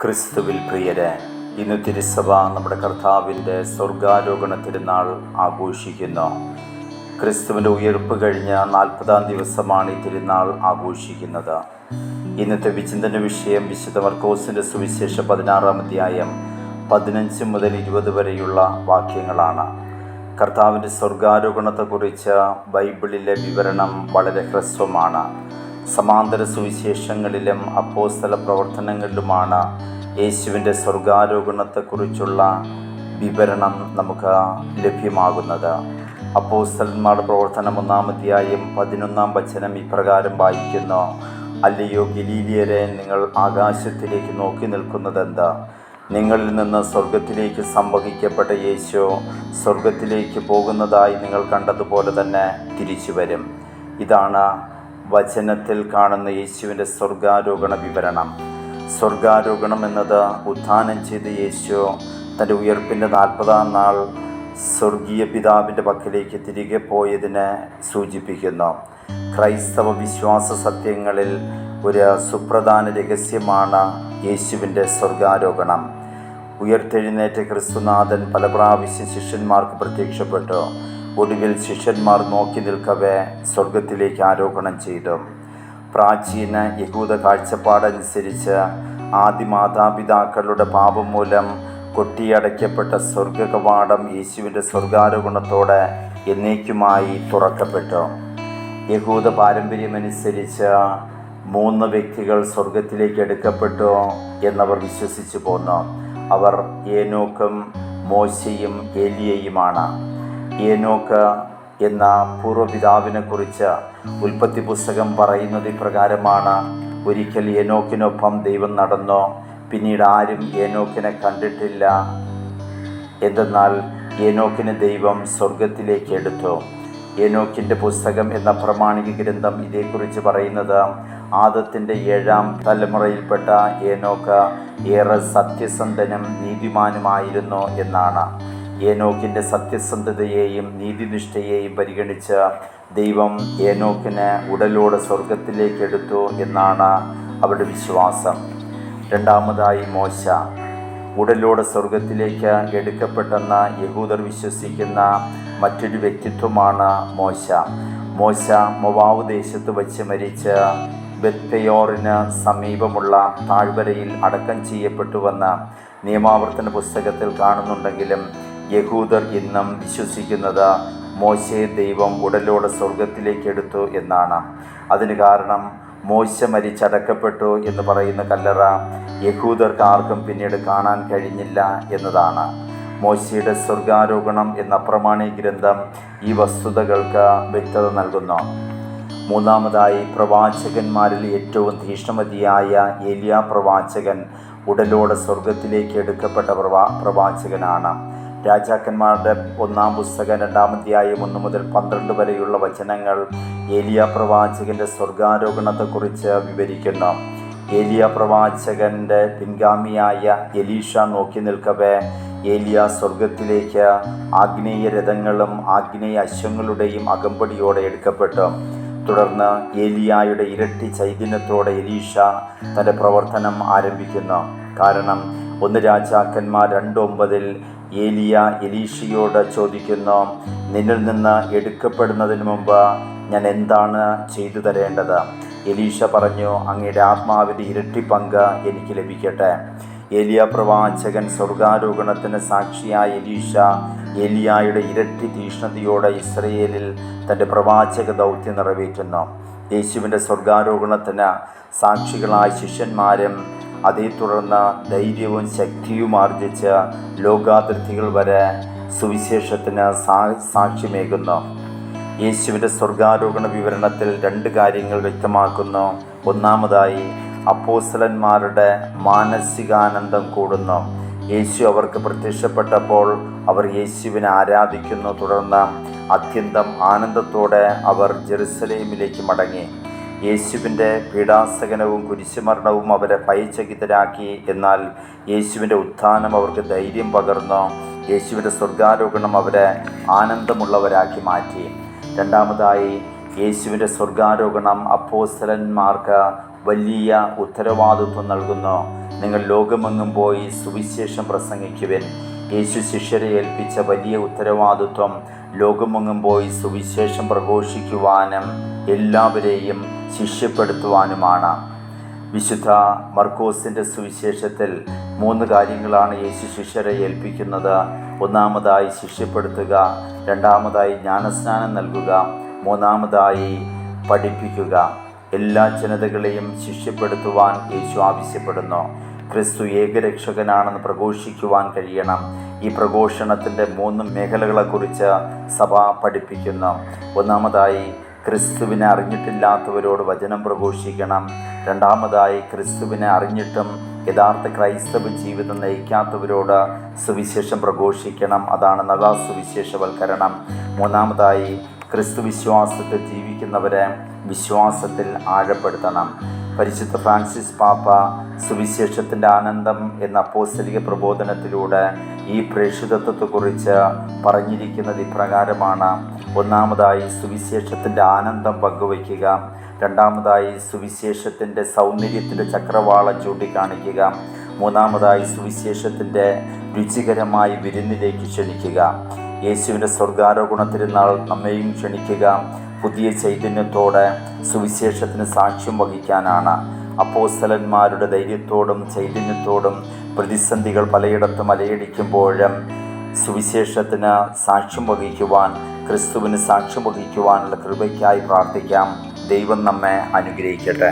ക്രിസ്തുവിൽ പ്രിയരെ ഇന്ന് തിരുസഭ നമ്മുടെ കർത്താവിന്റെ സ്വർഗാരോഹണ തിരുനാൾ ആഘോഷിക്കുന്നു. ക്രിസ്തുവിന്റെ ഉയർപ്പ് കഴിഞ്ഞ നാൽപ്പതാം ദിവസമാണ് ഈ തിരുനാൾ ആഘോഷിക്കുന്നത്. ഇന്നത്തെ വിചിന്തന വിഷയം വിശുദ്ധ മർക്കോസിന്റെ സുവിശേഷ പതിനാറാം അധ്യായം പതിനഞ്ച് മുതൽ ഇരുപത് വരെയുള്ള വാക്യങ്ങളാണ്. കർത്താവിന്റെ സ്വർഗാരോഹണത്തെക്കുറിച്ച് ബൈബിളിലെ വിവരണം വളരെ ഹ്രസ്വമാണ്. സമാന്തര സുവിശേഷങ്ങളിലും അപ്പോസ്തല പ്രവർത്തനങ്ങളിലുമാണ് യേശുവിന്റെ സ്വർഗാരോഹണത്തെക്കുറിച്ചുള്ള വിവരണം നമുക്ക് ലഭ്യമാകുന്നത്. അപ്പോസ്തലന്മാരുടെ പ്രവർത്തനം ഒന്നാമധ്യായം പതിനൊന്നാം വചനം ഇപ്രകാരം വായിക്കുന്നു. അല്ലയോ ഗലീലിയരെ നിങ്ങൾ ആകാശത്തിലേക്ക് നോക്കി നിൽക്കുന്നത് എന്താ? നിങ്ങളിൽ നിന്ന് സ്വർഗത്തിലേക്ക് സംഭവിക്കപ്പെട്ട യേശു സ്വർഗത്തിലേക്ക് പോകുന്നതായി നിങ്ങൾ കണ്ടതുപോലെ തന്നെ തിരിച്ചു വരും ഇതാണ് വചനത്തിൽ കാണുന്ന യേശുവിന്റെ സ്വർഗാരോഹണ വിവരണം. സ്വർഗാരോഹണം എന്നത് ഉത്ഥാനം ചെയ്ത യേശു തന്റെ ഉയർപ്പിന്റെ നാൽപ്പതാം നാൾ സ്വർഗീയ പിതാവിന്റെ പക്കലേക്ക് തിരികെ പോയതിനെ സൂചിപ്പിക്കുന്നു. ക്രൈസ്തവ വിശ്വാസ സത്യങ്ങളിൽ ഒരു സുപ്രധാന രഹസ്യമാണ് യേശുവിന്റെ സ്വർഗാരോഹണം. ഉയർത്തെഴുന്നേറ്റ ക്രിസ്തുനാഥൻ പല പ്രാവശ്യം ശിഷ്യന്മാർക്ക് പ്രത്യക്ഷപ്പെട്ടു. ഒടുവിൽ ശിഷ്യന്മാർ നോക്കി നിൽക്കവേ സ്വർഗത്തിലേക്ക് ആരോഹണം ചെയ്തു. പ്രാചീന യഹൂദ കാഴ്ചപ്പാടനുസരിച്ച് ആദ്യ മാതാപിതാക്കളുടെ പാപം മൂലം കൊട്ടിയടയ്ക്കപ്പെട്ട സ്വർഗകവാടം യേശുവിന്റെ സ്വർഗാരോഹണത്തോടെ എന്നേക്കുമായി തുറക്കപ്പെട്ടു. യഹൂദ പാരമ്പര്യമനുസരിച്ച് മൂന്ന് വ്യക്തികൾ സ്വർഗത്തിലേക്ക് എടുക്കപ്പെട്ടു എന്നവർ വിശ്വസിച്ചു പോന്നു. അവർ ഏനോക്കും മോശയും ഏലിയയുമാണ്. ഏനോക്ക് എന്ന പൂർവപിതാവിനെ കുറിച്ച് ഉൽപ്പത്തി പുസ്തകം പറയുന്നത് ഇപ്രകാരമാണ്. ഒരിക്കൽ ഏനോക്കിനൊപ്പം ദൈവം നടന്നു. പിന്നീട് ആരും ഏനോക്കിനെ കണ്ടിട്ടില്ല. എന്തെന്നാൽ ഏനോക്കിന് ദൈവം സ്വർഗത്തിലേക്ക് എടുത്തു. ഏനോക്കിന്റെ പുസ്തകം എന്ന പ്രമാണിക ഗ്രന്ഥം ഇതേക്കുറിച്ച് പറയുന്നത് ആദത്തിന്റെ ഏഴാം തലമുറയിൽപ്പെട്ട ഏനോക്ക് ഏറെ സത്യസന്ധനും നീതിമാനുമായിരുന്നു എന്നാണ്. ഏനോക്കിന്റെ സത്യസന്ധതയെയും നീതിനിഷ്ഠയെയും പരിഗണിച്ച് ദൈവം ഏനോക്കിനെ ഉടലോട് സ്വർഗത്തിലേക്ക് എടുത്തു എന്നാണ് അവരുടെ വിശ്വാസം. രണ്ടാമതായി മോശ. ഉടലോട് സ്വർഗത്തിലേക്ക് എടുക്കപ്പെട്ടെന്ന് യഹൂദർ വിശ്വസിക്കുന്ന മറ്റൊരു വ്യക്തിത്വമാണ് മോശ. മോശ മൊവാവ് ദേശത്ത് വച്ച് മരിച്ച് ബെത്പയോറിന് സമീപമുള്ള താഴ്വരയിൽ അടക്കം ചെയ്യപ്പെട്ടുവെന്ന് നിയമാവർത്തന പുസ്തകത്തിൽ കാണുന്നുണ്ടെങ്കിലും യഹൂദർ ഇന്നും വിശ്വസിക്കുന്നത് മോശയെ ദൈവം ഉടലോടെ സ്വർഗത്തിലേക്ക് എടുത്തു എന്നാണ്. അതിന് കാരണം മോശ മരിച്ചടക്കപ്പെട്ടു എന്ന് പറയുന്ന കല്ലറ യഹൂദർക്ക് ആർക്കും പിന്നീട് കാണാൻ കഴിഞ്ഞില്ല എന്നതാണ്. മോശയുടെ സ്വർഗാരോഹണം എന്ന പ്രമാണി ഗ്രന്ഥം ഈ വസ്തുതകൾക്ക് വ്യക്തത നൽകുന്നു. മൂന്നാമതായി പ്രവാചകന്മാരിൽ ഏറ്റവും തീഷ്ണമതിയായ ഏലിയ പ്രവാചകൻ ഉടലോടെ സ്വർഗത്തിലേക്ക് എടുക്കപ്പെട്ട പ്രവാ പ്രവാചകനാണ്. രാജാക്കന്മാരുടെ ഒന്നാം പുസ്തകം രണ്ടാമധ്യായം ഒന്ന് മുതൽ പന്ത്രണ്ട് വരെയുള്ള വചനങ്ങൾ ഏലിയ പ്രവാചകന്റെ സ്വർഗാരോഹണത്തെക്കുറിച്ച് വിവരിക്കുന്നു. ഏലിയ പ്രവാചകന്റെ പിൻഗാമിയായ എലീഷ നോക്കി നിൽക്കവേ ഏലിയ സ്വർഗത്തിലേക്ക് ആഗ്നേയ രഥങ്ങളും ആഗ്നേയ അശ്വങ്ങളുടെയും അകമ്പടിയോടെ എടുക്കപ്പെട്ടു. തുടർന്ന് ഏലിയായുടെ ഇരട്ടി ചൈതന്യത്തോടെ എലീഷ തന്റെ പ്രവർത്തനം ആരംഭിക്കുന്നു. കാരണം ഒന്ന് രാജാക്കന്മാർ രണ്ടൊമ്പതിൽ ഏലിയ എലീഷയോട് ചോദിക്കുന്നു നിന്നിൽ നിന്ന് എടുക്കപ്പെടുന്നതിന് മുമ്പ് ഞാൻ എന്താണ് ചെയ്തു തരേണ്ടത്? എലീഷ പറഞ്ഞു അങ്ങയുടെ ആത്മാവിന്റെ ഇരട്ടി പങ്ക് എനിക്ക് ലഭിക്കട്ടെ. ഏലിയ പ്രവാചകൻ സ്വർഗാരോഹണത്തിന് സാക്ഷിയായ എലീഷ ഏലിയായുടെ ഇരട്ടി തീഷ്ണതയോടെ ഇസ്രയേലിൽ തന്റെ പ്രവാചക ദൗത്യം നിറവേറ്റുന്നു. യേശുവിന്റെ സ്വർഗാരോഹണത്തിന് സാക്ഷികളായ ശിഷ്യന്മാരും അതേ തുടർന്ന് ധൈര്യവും ശക്തിയും ആർജിച്ച് ലോകാതിർത്തികൾ വരെ സുവിശേഷത്തിന് സാ സാക്ഷ്യമേകുന്നു. യേശുവിന്റെ സ്വർഗാരോഹണ വിവരണത്തിൽ രണ്ട് കാര്യങ്ങൾ വ്യക്തമാക്കുന്നു. ഒന്നാമതായി അപ്പോസ്തലന്മാരുടെ മാനസികാനന്ദം കൂടുന്നു. യേശു അവർക്ക് പ്രത്യക്ഷപ്പെട്ടപ്പോൾ അവർ യേശുവിനെ ആരാധിക്കുന്നു. തുടർന്ന് അത്യന്തം ആനന്ദത്തോടെ അവർ ജെറുസലേമിലേക്ക് മടങ്ങി. യേശുവിന്റെ പീഡാസകനവും കുരിശുമരണവും അവരെ ഭയചകിതരാക്കി എന്നാൽ യേശുവിന്റെ ഉത്ഥാനം അവർക്ക് ധൈര്യം പകർന്നു യേശുവിന്റെ സ്വർഗാരോഹണം അവരെ ആനന്ദമുള്ളവരാക്കി മാറ്റി. രണ്ടാമതായി യേശുവിന്റെ സ്വർഗാരോഹണം അപ്പോസ്തലന്മാർക്ക് വലിയ ഉത്തരവാദിത്വം നൽകുന്നു. നിങ്ങൾ ലോകമെങ്ങും പോയി സുവിശേഷം പ്രസംഗിക്കുവിൻ. യേശു ശിഷ്യരെ ഏൽപ്പിച്ച വലിയ ഉത്തരവാദിത്വം ലോകമെങ്ങും പോയി സുവിശേഷം പ്രഘോഷിക്കുവാനും എല്ലാവരെയും ശിഷ്യപ്പെടുത്തുവാനുമാണ്. വിശുദ്ധ മർക്കോസിന്റെ സുവിശേഷത്തിൽ മൂന്ന് കാര്യങ്ങളാണ് യേശു ശിഷ്യരെ ഏൽപ്പിക്കുന്നത്. ഒന്നാമതായി ശിഷ്യപ്പെടുത്തുക രണ്ടാമതായി ജ്ഞാനസ്നാനം നൽകുക മൂന്നാമതായി പഠിപ്പിക്കുക. എല്ലാ ജനതകളെയും ശിഷ്യപ്പെടുത്തുവാൻ യേശു ആവശ്യപ്പെടുന്നു. ക്രിസ്തു ഏകരക്ഷകനാണെന്ന് പ്രഘോഷിക്കുവാൻ കഴിയണം. ഈ പ്രഘോഷണത്തിന്റെ മൂന്ന് മേഖലകളെക്കുറിച്ച് സഭ പഠിപ്പിക്കുന്നു. ഒന്നാമതായി ക്രിസ്തുവിനെ അറിഞ്ഞിട്ടില്ലാത്തവരോട് വചനം പ്രഘോഷിക്കണം. രണ്ടാമതായി ക്രിസ്തുവിനെ അറിഞ്ഞിട്ടും യഥാർത്ഥ ക്രൈസ്തവ ജീവിതം നയിക്കാത്തവരോട് സുവിശേഷം പ്രഘോഷിക്കണം. അതാണ് നവ സുവിശേഷവൽക്കരണം. മൂന്നാമതായി ക്രിസ്തു വിശ്വാസത്തിൽ ജീവിക്കുന്നവരെ വിശ്വാസത്തിൽ ആഴപ്പെടുത്തണം. പരിശുദ്ധ ഫ്രാൻസിസ് പാപ്പ സുവിശേഷത്തിന്റെ ആനന്ദം എന്ന അപ്പോസ്തലിക പ്രബോധനത്തിലൂടെ ഈ പ്രേക്ഷിതത്വത്തെക്കുറിച്ച് പറഞ്ഞിരിക്കുന്നത് ഇപ്രകാരമാണ്. ഒന്നാമതായി സുവിശേഷത്തിന്റെ ആനന്ദം പങ്കുവയ്ക്കുക. രണ്ടാമതായി സുവിശേഷത്തിന്റെ സൗന്ദര്യത്തിന്റെ ചക്രവാളം ചൂണ്ടിക്കാണിക്കുക. മൂന്നാമതായി സുവിശേഷത്തിന്റെ രുചികരമായി വിരുന്നിലേക്ക് ക്ഷണിക്കുക. യേശുവിന്റെ സ്വർഗാരോഹണ നമ്മെയും ക്ഷണിക്കുക. പുതിയ ചൈതന്യത്തോടെ സുവിശേഷത്തിന് സാക്ഷ്യം വഹിക്കാനാണ് അപ്പോസ്തലന്മാരുടെ ധൈര്യത്തോടും ചൈതന്യത്തോടും പ്രതിസന്ധികൾ പലയിടത്തും അലയടിക്കുമ്പോഴും സുവിശേഷത്തിന് സാക്ഷ്യം വഹിക്കുവാൻ ക്രിസ്തുവിന് സാക്ഷ്യം വഹിക്കുവാനുള്ള കൃപയ്ക്കായി പ്രാർത്ഥിക്കാം. ദൈവം നമ്മെ അനുഗ്രഹിക്കട്ടെ.